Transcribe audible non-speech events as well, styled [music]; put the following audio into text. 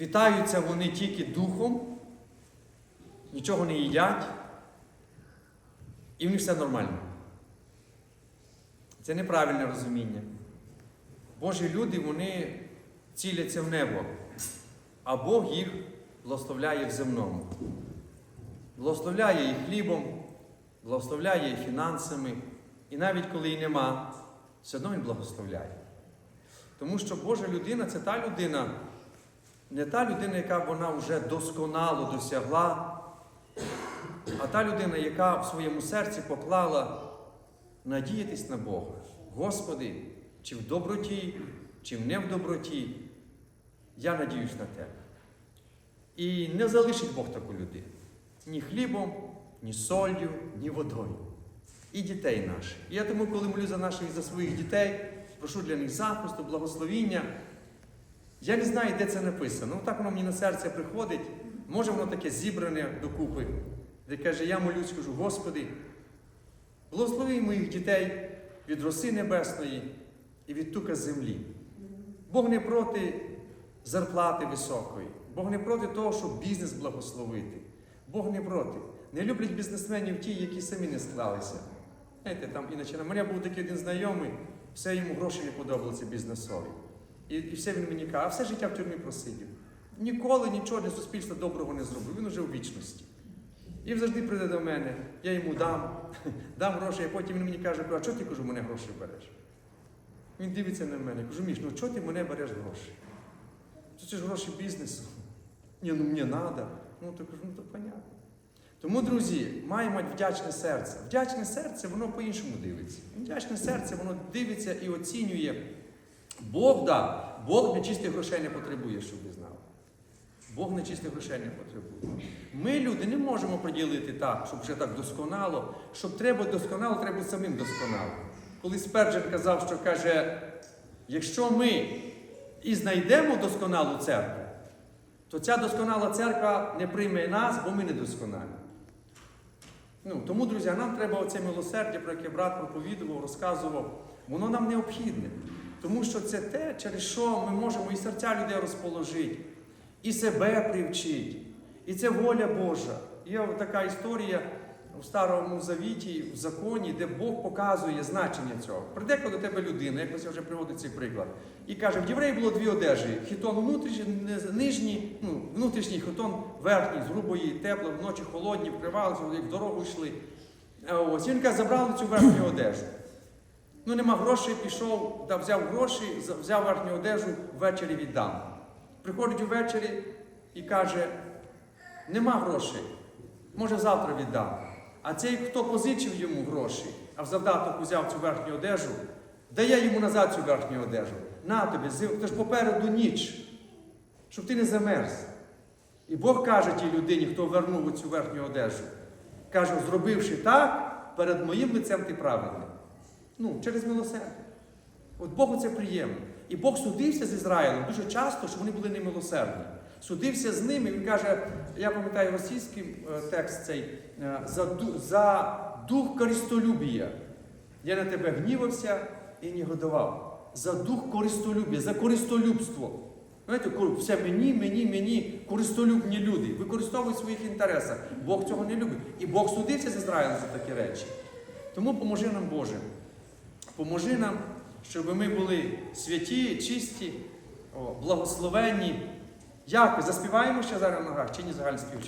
питаються вони тільки духом, нічого не їдять, і в них все нормально. Це неправильне розуміння. Божі люди, вони ціляться в небо, а Бог їх благословляє в земному. Благословляє їх хлібом, благословляє їх фінансами, і навіть коли й нема, все одно Він благословляє. Тому що Божа людина це та людина, не та людина, яка вона вже досконало досягла, а та людина, яка в своєму серці поклала надіятись на Бога. Господи, чи в доброті, чи не в доброті, я надіюсь на тебе. І не залишить Бог таку людину ні хлібом, ні солью, ні водою. І дітей наших. І я тому, коли молю за наших і за своїх дітей, прошу для них захисту, благословіння. Я не знаю, де це написано. Ну так воно мені на серце приходить. Може воно таке зібране докупи, де каже, я молюсь, кажу, Господи, благослови моїх дітей від роси небесної і від тука землі. Бог не проти зарплати високої, Бог не проти того, щоб бізнес благословити. Бог не проти. Не люблять бізнесменів ті, які самі не склалися. Знаєте, там іначе на мене був такий один знайомий, все йому гроші не подобалося бізнесові. І, і все він мені каже, а все життя в тюрмі просидів. Ніколи нічого для суспільства доброго не зробив. Він уже у вічності. І завжди прийде до мене, я йому дам, [laughs] дам гроші, а потім він мені каже, а чого ти кажу, мене гроші береш? Він дивиться на мене, кажу, Міш, ну чого ти мене береш гроші? Це ж гроші бізнесу. Ні, ну мені треба. Ну то кажу, ну то понятно. Тому, друзі, маємо мати вдячне серце. Вдячне серце, воно по-іншому дивиться. Вдячне серце, воно дивиться і оцінює. Бог да, Бог нечистих грошей не потребує, щоб ви знали. Бог нечистих грошей не потребує. Ми, люди, не можемо приділити так, щоб вже так досконало. Щоб треба досконало, треба самим досконало. Коли Сперджен казав, що каже, якщо ми і знайдемо досконалу церкву, то ця досконала церква не прийме нас, бо ми не досконалі. Ну, тому, друзі, нам треба оце милосердя, про яке брат проповідував, розказував, воно нам необхідне. Тому що це те, через що ми можемо і серця людей розположити, і себе привчити. І це воля Божа. Є така історія у Старому Завіті, в законі, де Бог показує значення цього. Прийде до тебе людина, якось я вже приводив цей приклад, і каже, в євреї було дві одежі: хітон внутрішній, нижній, ну, внутрішній хітон верхній, з грубої, тепло, вночі холодні, вкривалися, в дорогу йшли. Ось він каже, забрали цю верхню одежу. Ну, нема грошей, пішов, та взяв гроші, взяв верхню одежу, ввечері віддам. Приходить увечері і каже, нема грошей, може завтра віддам. А цей, хто позичив йому гроші, а в завдаток узяв цю верхню одежу, дає йому назад цю верхню одежу. На тобі, зим- то ж попереду ніч, щоб ти не замерз. І Бог каже тій людині, хто вернув цю верхню одежу, каже, зробивши так, перед моїм лицем ти праведний. Ну, через милосердя. От Богу це приємно. І Бог судився з Ізраїлем дуже часто, що вони були немилосердні. Судився з ними, він каже, я пам'ятаю російський е, текст цей, е, за, за дух користолюбія. Я на тебе гнівався і негодував. За дух користолюбія, за користолюбство. Знаєте, все мені, мені, мені, користолюбні люди. Використовують в своїх інтересах. Бог цього не любить. І Бог судився з Ізраїлем за такі речі. Тому поможи нам, Боже. Поможи нам, щоб ми були святі, чисті, благословенні. Як? Заспіваємо ще зараз на ногах, чи ні загальний спів?